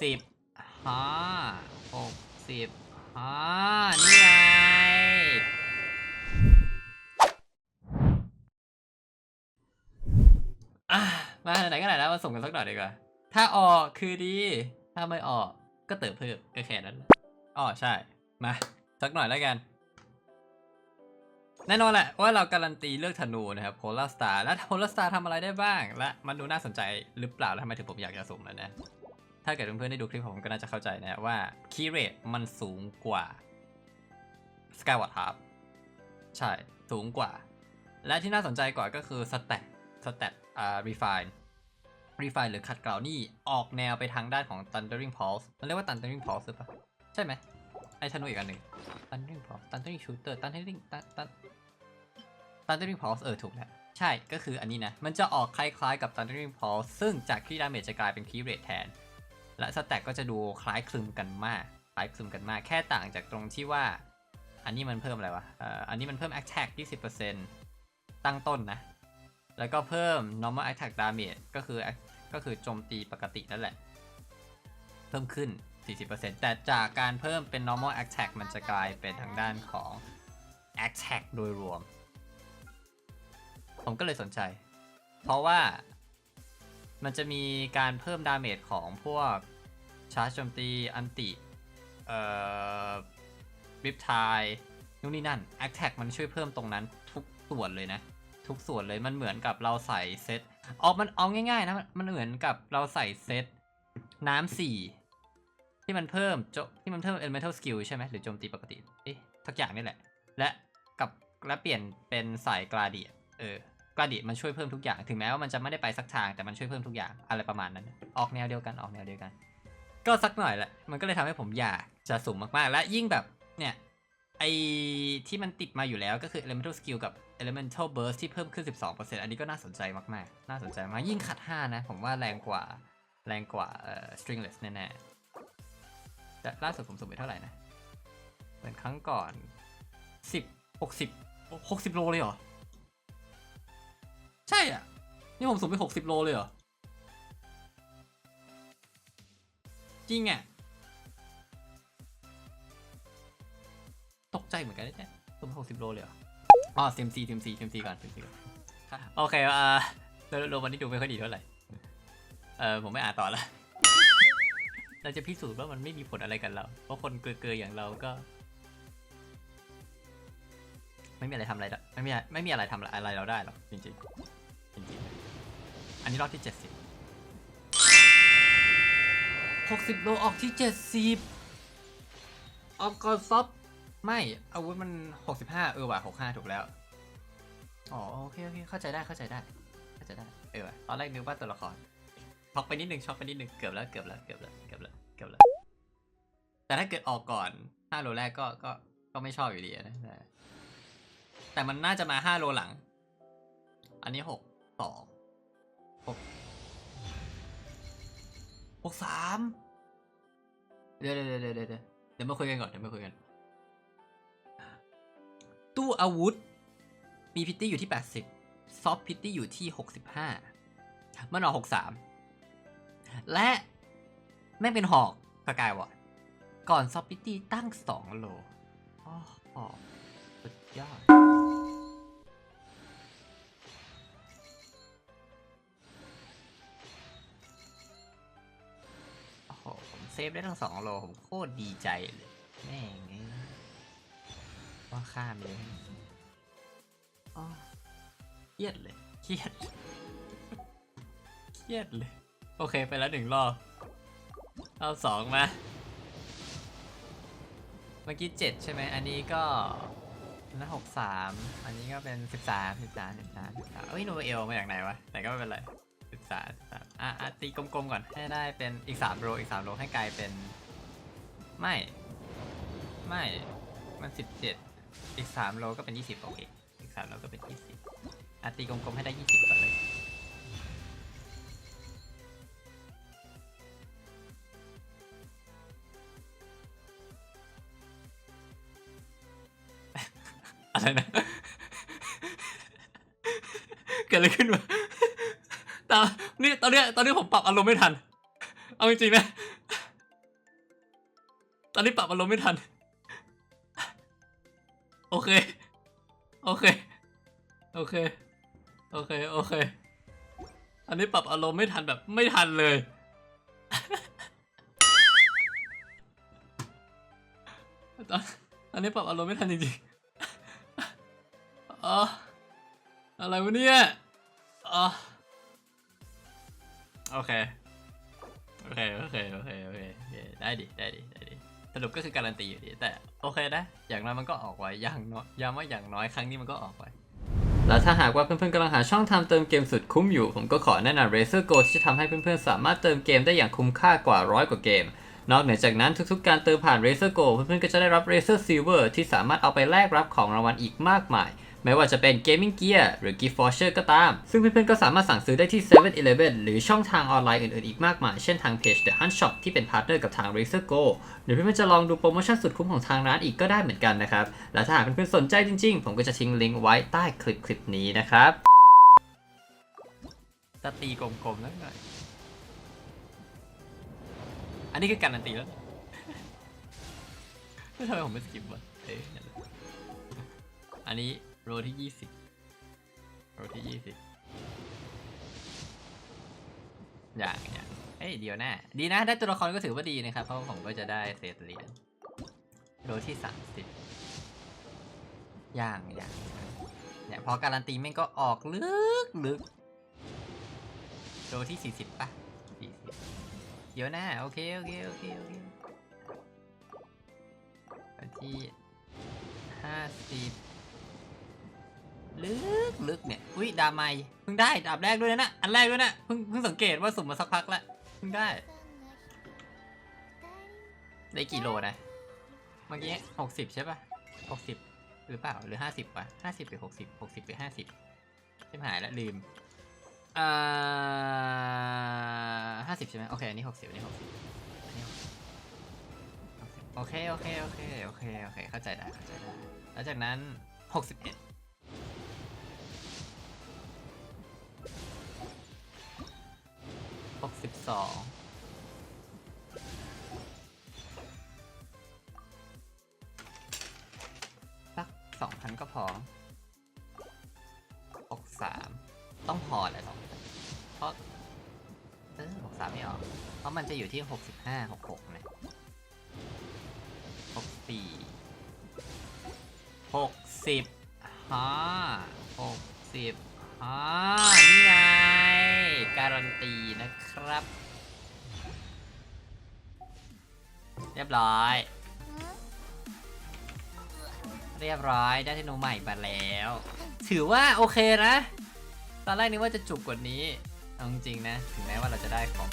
สิบห้าหกสิบห้านี่ไงมาไหนก็ไหนแล้วมาส่งกันสักหน่อยดีกว่า ถ้าออกคือดี ถ้าไม่ออกก็เติมเพิ่มก็แค่นั้นอ๋อใช่ มา สักหน่อยแล้วกัน แน่นอนแหละว่าเราการันตีเลือกธนูนะครับโพลาร์สตาร์และโพลาร์สตาร์ทำอะไรได้บ้าง และมันดูน่าสนใจหรือเปล่าแล้วทำไมถึงผมอยากจะสุ่มมันนะ ถ้าเกิดเพื่อนๆได้ดูคลิปผมก็น่าจะเข้าใจนะว่าคีเรตมันสูงกว่า Skyward Harp ใช่ สูงกว่า และที่น่าสนใจกว่าก็คือสแตทสแตทอ่า refine refine หรือขัดเกลานี่ออกแนวไปทางด้านของ thundering pulse มันเรียกว่า thundering pulse หรือเปล่าใช่ไหมไอ้ธนูอีกอันหนึ่ง thundering pulse thundering shooter thundering thun- thun- thundering pulse เออถูกแล้วใช่ก็คืออันนี้นะ มันจะออกคล้ายๆกับ thundering pulse ซึ่งจากที่ดาเมจจะกลายเป็น key rate แทน และสแต็กก็จะดูคล้ายคลึงกันมาก คล้ายคลึงกันมาก แค่ต่างจากตรงที่ว่า อันนี้มันเพิ่มอะไรวะอันนี้มันเพิ่ม attack 20%ตั้งต้นนะ แล้วก็เพิ่ม normal attack damage ก็คือก็คือโจมตีปกตินั่นแหละ เพิ่มขึ้น 40%แต่จากการเพิ่มเป็น normal attack มันจะกลายเป็นทางด้านของ attack โดยรวม ผมก็เลยสนใจ เพราะว่า มันจะมีการเพิ่มดาเมจของพวกชาร์จโจมตีอันติเอ่อวิปทายนู่นนี่นั่น Attack มันช่วยเพิ่มตรงนั้นทุกส่วนเลยนะ ทุกส่วนเลยมันเหมือนกับเราใส่เซตออกมันเอาง่ายๆนะมันเหมือนกับเราใส่เซตน้ำสี่ที่มันเพิ่มโจที่มันเพิ่ม elemental skill ใช่ไหมหรือโจมตีปกติ เอ๊ะทักอย่างนี่แหละ และกับและเปลี่ยนเป็นใส่กราดีเออ กราดีมันช่วยเพิ่มทุกอย่าง ถึงแม้ว่ามันจะไม่ได้ไปสักทางแต่มันช่วยเพิ่มทุกอย่างอะไรประมาณนั้น ออกแนวเดียวกันออกแนวเดียวกัน ก็สักหน่อยแหละ มันก็เลยทำให้ผมอยากจะสุ่มากๆ และยิ่งแบบเนี่ยไอที่มันติดมาอยู่แล้วก็คือ elemental skill กับ elemental burst ที่เพิ่มขึ้น 12%อันนี้ก็น่าสนใจมากๆ น่าสนใจมาก ยิ่งขัด 5 นะ ผมว่าแรงกว่า แรงกว่าเอ่อ stringless แน่ๆ แต่ล่าสุดผมสุ่มไปเท่าไหร่นะ เหมือนครั้งก่อน 10 60 60 โลเลยเหรอ ใช่อะ นี่ผมสุ่มไป60โลเลยเหรอ จริงอะ ตกใจเหมือนกันนะเนี่ยสุ่มหกสิบโลเลยเหรอ อ๋อเซมซีเซมซีเซมซีก่อนเซมซีก่อนโอเคอ่าโลโลวันนี้ดูไม่ค่อยดีเท่าไหร่ เออผมไม่อ่านต่อละเราจะพิสูจน์ว่ามันไม่มีผลอะไรกันเรา เพราะคนเกยๆอย่างเราก็ ไม่มีอะไรทำอะไรไม่มีไม่มีอะไรทำอะไรเราได้หรอกจริงๆ จริงๆ อันนี้รอบที่เจ็ดสิบหกสิบโลออกที่เจ็ดสิบออกก่อนซับไม่อาวุธมันหกสิบห้าเออว่ะหกห้าถูกแล้ว อ๋อโอเคโอเคเข้าใจได้เข้าใจได้ เข้าใจได้ เออว่ะตอนแรกนึกว่าตัวละครช็อกไปนิดนึงช็อกไปนิดนึงเกือบแล้วเกือบแล้วเกือบแล้วเกือบแล้วเกือบแล้ว แต่ถ้าเกิดออกก่อนห้าโลแรกก็ก็ก็ไม่ชอบอยู่ดีนะแต่แต่มันน่าจะมาห้าโลหลัง อันนี้หก สองหกหกสามเดี๋ยวเดี๋ยวเดี๋ยวเดี๋ยวเดี๋ยวเดี๋ยวมาคุยกันก่อนเดี๋ยวมาคุยกัน ตู้อาวุธ มีพิตตี้อยู่ที่80ซอฟพิตตี้อยู่ที่65มันออก63และแม่งเป็นหอกสกายวอร์ดก่อนซอฟพิตตี้ตั้ง2โลอ๋อหสุดยอด เซฟได้ทั้ง2โลผมโคตรดีใจเลยแม่งเอ้ว่าข้ามเลยอ๋อเครียดเลยเครียดเครียดเลย โอเคไปแล้วหนึ่งรอบเอาสองมา เมื่อกี้เจ็ดใช่ไหมอันนี้ก็นั่นหกสามอันนี้ก็เป็นสิบสามสิบสามสิบสามสิบสามเอ้ยโนเอลมาจากไหนวะ แต่ก็ไม่เป็นไร สามสามอะอะตีกลมๆก่อนให้ได้เป็นอีกสามโลอีกสามโลให้กลายเป็น ไม่ ไม่มันสิบเจ็ดอีกสามโลก็เป็นยี่สิบโอเคอีกสามโลก็เป็นยี่สิบอะตีกลมๆให้ได้ยี่สิบก่อนเลยอะไรนะ เกิดอะไรขึ้นวะ ตอนนี่ตอนเนี้ยตอนนี้ผมปรับอารมณ์ไม่ทัน เอาจริงๆนะ ตอนนี้ปรับอารมณ์ไม่ทัน โอเค โอเค โอเค โอเค โอเค อันนี้ปรับอารมณ์ไม่ทันแบบไม่ทันเลย ตอนอันนี้ปรับอารมณ์ไม่ทันจริงๆอ๋ออะไรวะเนี่ยอ๋อ โอเค โอเค โอเค โอเค โอเค ได้ดิ ได้ดิ ได้ดิ สรุปก็คือการันตีอยู่ดี แต่โอเคนะ อย่างน้อยมันก็ออกไว้ อย่างน้อยย้ำว่าอย่างน้อยครั้งนี้มันก็ออกไว้ แล้วถ้าหากว่าเพื่อนๆกำลังหาช่องทางเติมเกมสุดคุ้มอยู่ ผมก็ขอแนะนำ Razer Go ที่จะทำให้เพื่อนๆสามารถเติมเกมได้อย่างคุ้มค่ากว่าร้อยกว่าเกม นอกเหนือจากนั้นทุกๆ การเติมผ่าน Razer Go เพื่อนๆก็จะได้รับ Razer Silver ที่สามารถเอาไปแลกรับของรางวัลอีกมากมาย ไม่ว่าจะเป็น Gaming Gear หรือ Gift Voucher ก็ตาม ซึ่งเพื่อนๆก็สามารถสั่งซื้อได้ที่ 7-Eleven หรือช่องทางออนไลน์อื่นๆอีกมากมาย เช่นทางเพจ The Hunt Shop ที่เป็นพาร์ทเนอร์กับทาง Razer Go หรือเพื่อนๆจะลองดูโปรโมชั่นสุดคุ้มของทางร้านอีกก็ได้เหมือนกันนะครับ และถ้าหากเพื่อนๆสนใจจริงๆ ผมก็จะทิ้งลิงก์ไว้ใต้คลิปคลิปนี้นะครับจะตีกลมๆแล้วหน่อยอันนี้คือการันตีแล้วไม่ทำไมผมไม่สกิปวะเอ้ยนั่นแหละอันนี้ โรที่ยี่สิบโรที่ยี่สิบอย่างอย่างเอ้ยเดียวแน่ดีนะ ได้ตัวละครก็ถือว่าดีนะครับ เพราะผมก็จะได้เศษเหรียญโรที่สามสิบอย่างอย่างเนี่ยพอการันตีแม่งก็ออกลึกลึกโรที่สี่สิบป่ะสี่สิบเดี๋ยวหน้าโอเคโอเคโอเคโอเคที่ห้าสิบ ลึกลึกเนี่ย อุ้ยดาบใหม่เพิ่งได้ดาบแรกด้วยนะอันแรกด้วยนะเพิ่งเพิ่งสังเกตว่าสุ่มมาสักพักแล้วเพิ่งได้ ได้กี่โลนะ เมื่อกี้หกสิบใช่ป่ะหกสิบหรือเปล่าหรือห้าสิบวะห้าสิบหรือหกสิบหกสิบหรือห้าสิบใช่หายแล้วลืมอ่าห้าสิบใช่ไหมโอเคอันนี้หกสิบอันนี้หกสิบโอเคโอเคโอเคโอเคโอเคเข้าใจได้เข้าใจได้แล้วจากนั้นหกสิบเอ็ด สองสักสองพันก็พอหกสามต้องพอแหละสองเพราะเออหกสามไม่ออก เพราะมันจะอยู่ที่หกสิบห้าหกหกนะหกสี่หกสิบฮ่าหกสิบฮ่า ครับ เรียบร้อย เรียบร้อยได้เทคโนใหม่มาแล้ว ถือว่าโอเคนะ ตอนแรกนึกว่าจะจุกกว่านี้เอาจริงๆนะ ถึงแม้ว่าเราจะได้ของ